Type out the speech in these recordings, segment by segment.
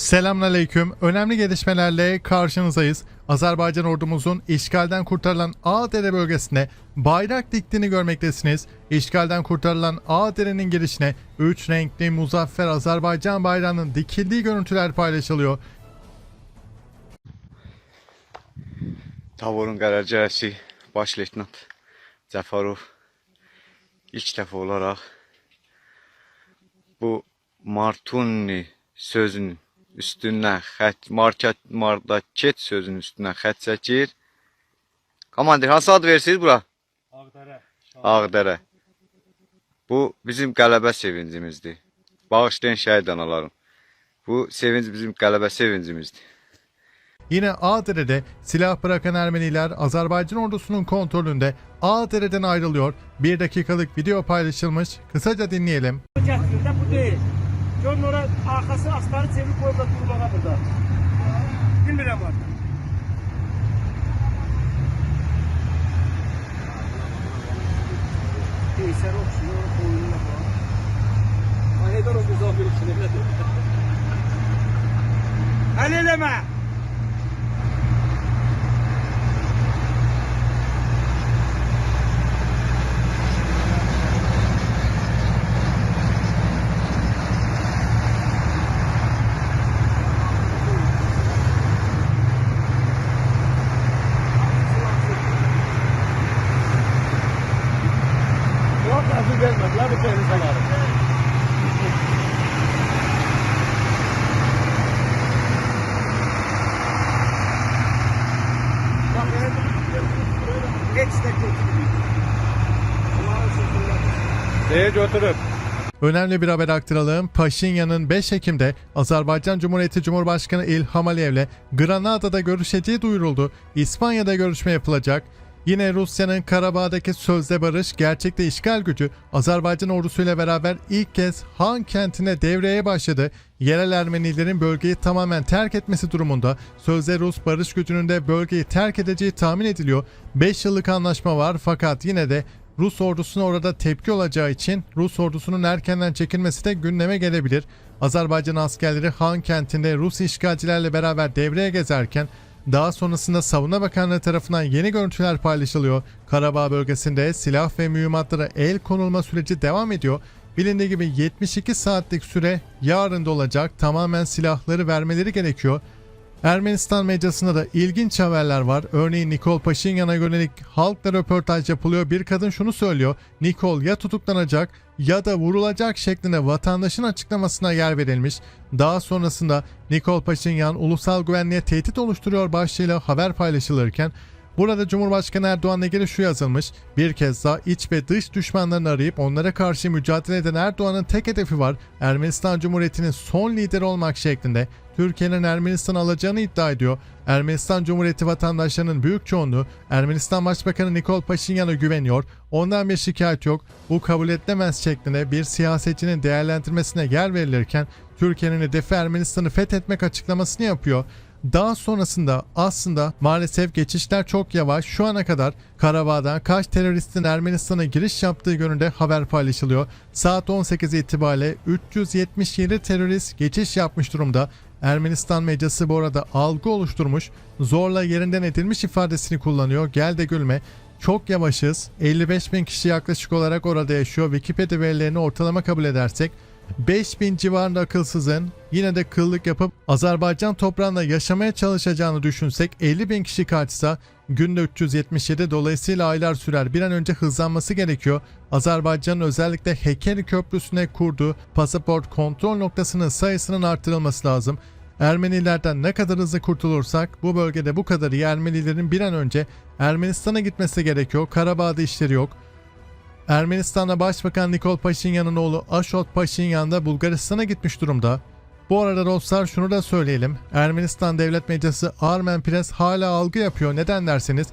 Selamünaleyküm. Önemli gelişmelerle karşınızdayız. Azerbaycan ordumuzun işgalden kurtarılan Ağdere bölgesine bayrak diktiğini görmektesiniz. İşgalden kurtarılan Ağdere'nin girişine 3 renkli muzaffer Azerbaycan bayrağının dikildiği görüntüler paylaşılıyor. Tavorun qərargahçısı baş leytenant Cəfarov ilk dəfə olaraq bu Martuni sözünün üstündən xət market market sözünün üstündən xət çəkir. Komandir hansı ad versiniz bura? Ağdərə. Ağdərə. Bu bizim qələbə sevincimizdir. Bağışlayın şəhid analarım. Bu sevinç bizim qələbə sevincimizdir. Yine Ağdere'de silah bırakan Ermeniler Azerbaycan ordusunun kontrolünde Ağdere'den ayrılıyor. Bir dakikalık video paylaşılmış. Kısaca dinleyelim. Bu deyil. Görün ora arxası astarı çevirib qoyublar durmağa burada. Bilmirəm artıq. Qeysər oxşuyor, qoyunla falan. Haydar o müzafir üçün elədir. Həll eləmə! Yok, Neye götürüb? Önemli bir haber aktaralım. Paşinyan'ın 5 Ekim'de Azerbaycan Cumhuriyeti Cumhurbaşkanı İlham Aliyev'le Granada'da görüşeceği duyuruldu. İspanya'da görüşme yapılacak. Yine Rusya'nın Karabağ'daki sözde barış gerçekte işgal gücü Azerbaycan ordusuyla beraber ilk kez Han kentine devreye başladı. Yerel Ermenilerin bölgeyi tamamen terk etmesi durumunda sözde Rus barış gücünün de bölgeyi terk edeceği tahmin ediliyor. 5 yıllık anlaşma var fakat yine de Rus ordusuna orada tepki olacağı için Rus ordusunun erkenden çekilmesi de gündeme gelebilir. Azerbaycan askerleri Han kentinde Rus işgalcilerle beraber devreye gezerken daha sonrasında Savunma Bakanlığı tarafından yeni görüntüler paylaşılıyor. Karabağ bölgesinde silah ve mühimmatlara el konulma süreci devam ediyor. Bilindiği gibi 72 saatlik süre yarın da olacak. Tamamen silahları vermeleri gerekiyor. Ermenistan medyasında da ilginç haberler var. Örneğin Nikol Paşinyan'a yönelik halkla röportaj yapılıyor. Bir kadın şunu söylüyor. Nikol ya tutuklanacak ya da vurulacak şeklinde vatandaşın açıklamasına yer verilmiş. Daha sonrasında Nikol Paşinyan ulusal güvenliğe tehdit oluşturuyor başlığıyla haber paylaşılırken Burada Cumhurbaşkanı Erdoğan'la ilgili şu yazılmış. Bir kez daha iç ve dış düşmanlarını arayıp onlara karşı mücadele eden Erdoğan'ın tek hedefi var. Ermenistan Cumhuriyeti'nin son lideri olmak şeklinde Türkiye'nin Ermenistan alacağını iddia ediyor. Ermenistan Cumhuriyeti vatandaşlarının büyük çoğunluğu Ermenistan Başbakanı Nikol Paşinyan'a güveniyor. Ondan bir şikayet yok. Bu kabul edilemez şeklinde bir siyasetçinin değerlendirmesine yer verilirken Türkiye'nin hedefi Ermenistan'ı fethetmek açıklamasını yapıyor. Daha sonrasında aslında maalesef geçişler çok yavaş. Şu ana kadar Karabağ'dan kaç teröristin Ermenistan'a giriş yaptığı yönünde haber paylaşılıyor. Saat 18 itibariyle 377 terörist geçiş yapmış durumda. Ermenistan medyası bu arada algı oluşturmuş, zorla yerinden edilmiş ifadesini kullanıyor. Gel de gülme. Çok yavaşız. 55 bin kişi yaklaşık olarak orada yaşıyor. Wikipedia verilerini ortalama kabul edersek 5000 civarında akılsızın yine de kıllık yapıp Azerbaycan toprağında yaşamaya çalışacağını düşünsek 50 bin kişi kaçsa günde 377 dolayısıyla aylar sürer. Bir an önce hızlanması gerekiyor. Azerbaycan'ın özellikle Hekeri Köprüsü'ne kurduğu pasaport kontrol noktasının sayısının artırılması lazım. Ermenilerden ne kadar hızlı kurtulursak bu bölgede bu kadar iyi Ermenilerin bir an önce Ermenistan'a gitmesi gerekiyor. Karabağ'da işleri yok. Ermenistan'da Başbakan Nikol Paşinyan'ın oğlu Ashot Paşinyan da Bulgaristan'a gitmiş durumda. Bu arada dostlar şunu da söyleyelim. Ermenistan devlet medyası Armen Press hala algı yapıyor. Neden derseniz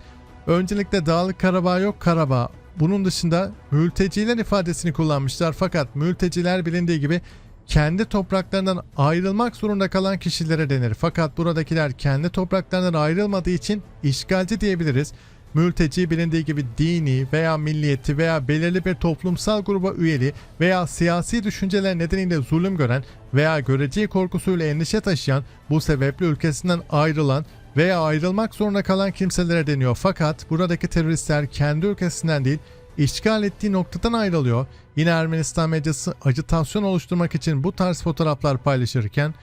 öncelikle Dağlık Karabağ yok Karabağ. Bunun dışında mülteciler ifadesini kullanmışlar fakat mülteciler bilindiği gibi kendi topraklarından ayrılmak zorunda kalan kişilere denir. Fakat buradakiler kendi topraklarından ayrılmadığı için işgalci diyebiliriz. Mülteci bilindiği gibi dini veya milliyeti veya belirli bir toplumsal gruba üyeli veya siyasi düşünceler nedeniyle zulüm gören veya göreceği korkusuyla endişe taşıyan, bu sebeple ülkesinden ayrılan veya ayrılmak zorunda kalan kimselere deniyor. Fakat buradaki teröristler kendi ülkesinden değil, işgal ettiği noktadan ayrılıyor. Yine Ermenistan medyası ajitasyon oluşturmak için bu tarz fotoğraflar paylaşırken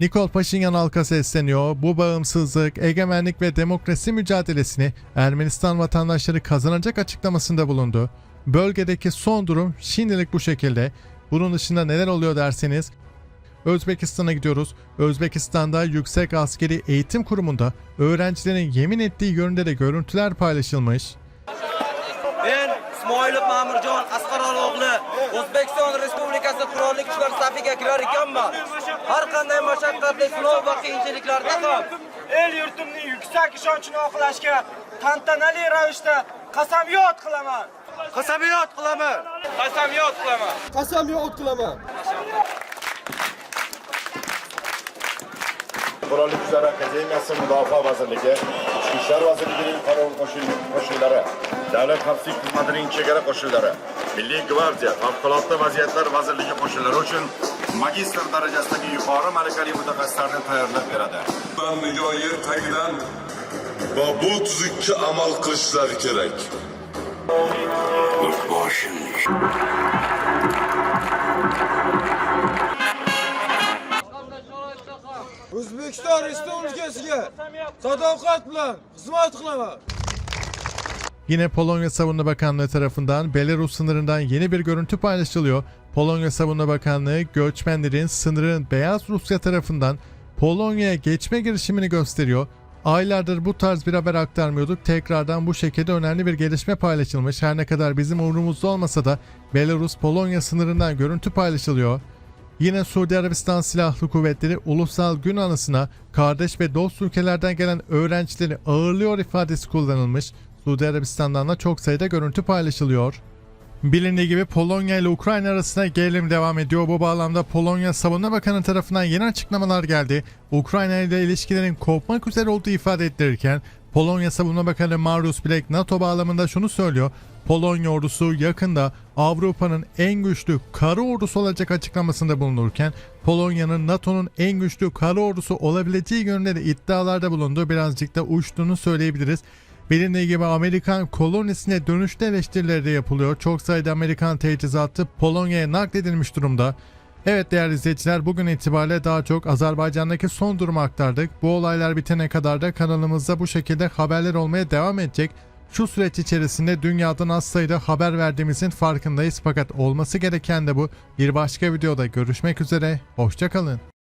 Nikol Paşinyan halka sesleniyor. Bu bağımsızlık, egemenlik ve demokrasi mücadelesini Ermenistan vatandaşları kazanacak açıklamasında bulundu. Bölgedeki son durum şimdilik bu şekilde. Bunun dışında neler oluyor derseniz Özbekistan'a gidiyoruz. Özbekistan'da Yüksek Askeri Eğitim Kurumu'nda öğrencilerin yemin ettiği yönünde de görüntüler paylaşılmış. Ma'murjon Asqarol o'g'li O'zbekiston Respublikasi Qurolli Kuchlar safiga kirar ekanman. Har qanday mashaqqatli sinov va qiyinchiliklarda ham el yurtimning yuksak ishonchini oqlashga tantanali ravishda qasamyod qilaman qasamyod qilaman. qasamyod qilaman qasamyod qilaman Qurolli Kuchlar Akademiyasi Mudofaa Vazirligi, Ichki ishlar vazirligining qo'shin- qo'shinlari, Davlat xavfsizlik xizmatining chegara qo'shinlari, Milliy gvardiya, Favqulodda vaziyatlar vazirligi qo'shinlari uchun magistr darajasidagi yuqori malakali mutaxassislarni tayyorlab beradi. yer tagidan va bu tuzukka amal qilishlari kerak. O'zbekiston respublikasiga sadoqat bilan xizmat qilaman Yine Polonya Savunma Bakanlığı tarafından Belarus sınırından yeni bir görüntü paylaşılıyor. Polonya Savunma Bakanlığı göçmenlerin sınırın Beyaz Rusya tarafından Polonya'ya geçme girişimini gösteriyor. Aylardır bu tarz bir haber aktarmıyorduk. Tekrardan bu şekilde önemli bir gelişme paylaşılmış. Her ne kadar bizim umurumuzda olmasa da Belarus-Polonya sınırından görüntü paylaşılıyor. Yine Suudi Arabistan Silahlı Kuvvetleri ulusal gün anısına kardeş ve dost ülkelerden gelen öğrencileri ağırlıyor ifadesi kullanılmış. Suudi Arabistan'dan da çok sayıda görüntü paylaşılıyor. Bilindiği gibi Polonya ile Ukrayna arasında gerilim devam ediyor. Bu bağlamda Polonya Savunma Bakanı tarafından yeni açıklamalar geldi. Ukrayna ile ilişkilerin kopmak üzere olduğu ifade ettirirken Polonya Savunma Bakanı Mariusz Bilek NATO bağlamında şunu söylüyor. Polonya ordusu yakında Avrupa'nın en güçlü kara ordusu olacak açıklamasında bulunurken Polonya'nın NATO'nun en güçlü kara ordusu olabileceği yönünde de iddialarda bulundu. Birazcık da uçtuğunu söyleyebiliriz. Bilindiği gibi Amerikan kolonisine dönüşte eleştirileri de yapılıyor. Çok sayıda Amerikan teçhizatı Polonya'ya nakledilmiş durumda. Evet değerli izleyiciler bugün itibariyle daha çok Azerbaycan'daki son durumu aktardık. Bu olaylar bitene kadar da kanalımızda bu şekilde haberler olmaya devam edecek. Şu süreç içerisinde dünyadan az sayıda haber verdiğimizin farkındayız fakat olması gereken de bu. Bir başka videoda görüşmek üzere, hoşçakalın.